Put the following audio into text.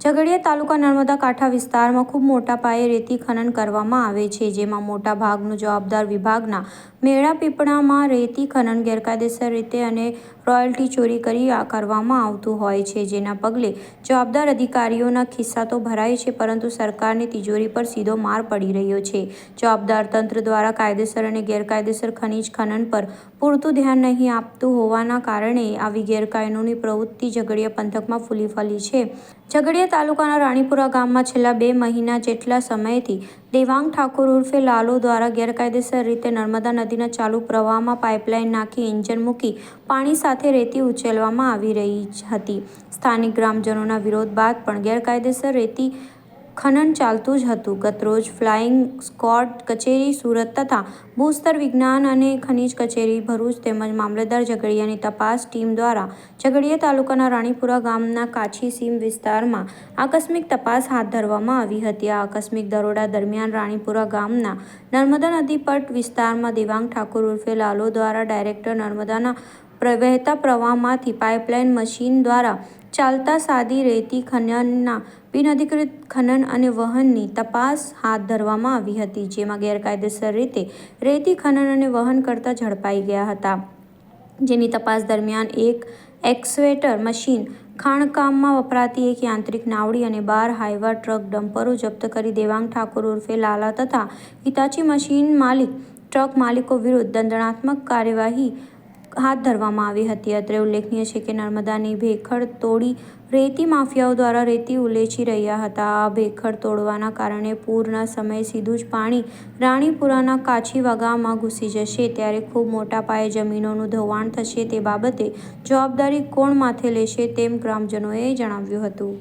ઝઘડિયા તાલુકા નર્મદા કાંઠા વિસ્તારમાં ખૂબ મોટા પાયે રેતી ખનન કરવામાં આવે છે, જેમાં મોટા ભાગનું જવાબદાર વિભાગના મેળા પીપળામાં રેતી ખનન ગેરકાયદેસર રીતે અને રોયલ્ટી ચોરી કરી કરવામાં આવતું હોય છે. જેના પગલે જવાબદાર અધિકારીઓના ખિસ્સા તો ભરાય છે, પરંતુ સરકારની તિજોરી પર સીધો માર પડી રહ્યો છે. જવાબદાર તંત્ર દ્વારા કાયદેસર અને ગેરકાયદેસર ખનીજ ખનન પર પૂરતું ધ્યાન નહીં આપતું હોવાના કારણે આવી ગેરકાયદોની પ્રવૃત્તિ ઝઘડિયા પંથકમાં ફૂલી ફલી છે. ઝઘડિયા તાલુકાના રાણીપુરા ગામમાં છેલ્લા બે મહિના જેટલા સમયથી દેવાંગ ઠાકોર ઉર્ફે લાલો દ્વારા ગેરકાયદેસર રીતે નર્મદા નદીના ચાલુ પ્રવાહમાં પાઇપલાઇન નાખી ઇન્જન મૂકી, પાણી સાથે રેતી ઉછેલવામાં આવી રહી હતી. સ્થાનિક ગ્રામજનોના વિરોધ બાદ પણ ગેરકાયદેસર રેતી ખનન ચાલતું જ હતું. ગતરોજ ફ્લાઇંગ સ્કોટ કચેરી, સુરત તથા ભૂસ્તર વિજ્ઞાન અને ખનિજ કચેરી, ભરૂચ તેમજ મામલતદાર ઝઘડિયાની તપાસ ટીમ દ્વારા ઝઘડિયા તાલુકાના રાણીપુરા ગામના કાછી સીમ વિસ્તારમાં આકસ્મિક તપાસ હાથ ધરવામાં આવી હતી. આ આકસ્મિક દરોડા દરમિયાન રાણીપુરા ગામના નર્મદા નદી પટ વિસ્તારમાં દેવાંગ ઠાકોર ઉર્ફે લાલો દ્વારા ડાયરેક્ટર નર્મદાના વહેતા પ્રવાહમાંથી પાઇપલાઇન મશીન દ્વારા ચાલતા સાદી રેતી ખનનના બિનઅધિકૃત ખનન અને વહનની તપાસ હાથ ધરવામાં આવી હતી, જેમાં ગેરકાયદેસર રીતે રેતી ખનન અને વહન કરતા ઝડપાઈ ગયા હતા. જેની તપાસ દરમિયાન એક એક્સવેટર મશીન ખાણકામમાં વપરાતી એક યાંત્રિક નાવડી અને બાર હાઈવા ટ્રક ડમ્પરો જપ્ત કરી દેવાંગ ઠાકોર ઉર્ફે લાલા તથા હિતાચી મશીન માલિક, ટ્રક માલિકો વિરુદ્ધ દંડનાત્મક કાર્યવાહી હાથ ધરવામાં આવી હતી. અત્રે ઉલ્લેખનીય છે કે નર્મદાની ભેખડ તોડી રેતી માફિયાઓ દ્વારા રેતી ઉલેચી રહ્યા હતા. આ ભેખડ તોડવાના કારણે પૂરના સમયે સીધું જ પાણી રાણીપુરાના કાછીવા ગામમાં ઘૂસી જશે. ત્યારે ખૂબ મોટા પાયે જમીનોનું ધોવાણ થશે તે બાબતે જવાબદારી કોણ માથે લેશે તેમ ગ્રામજનોએ જણાવ્યું હતું.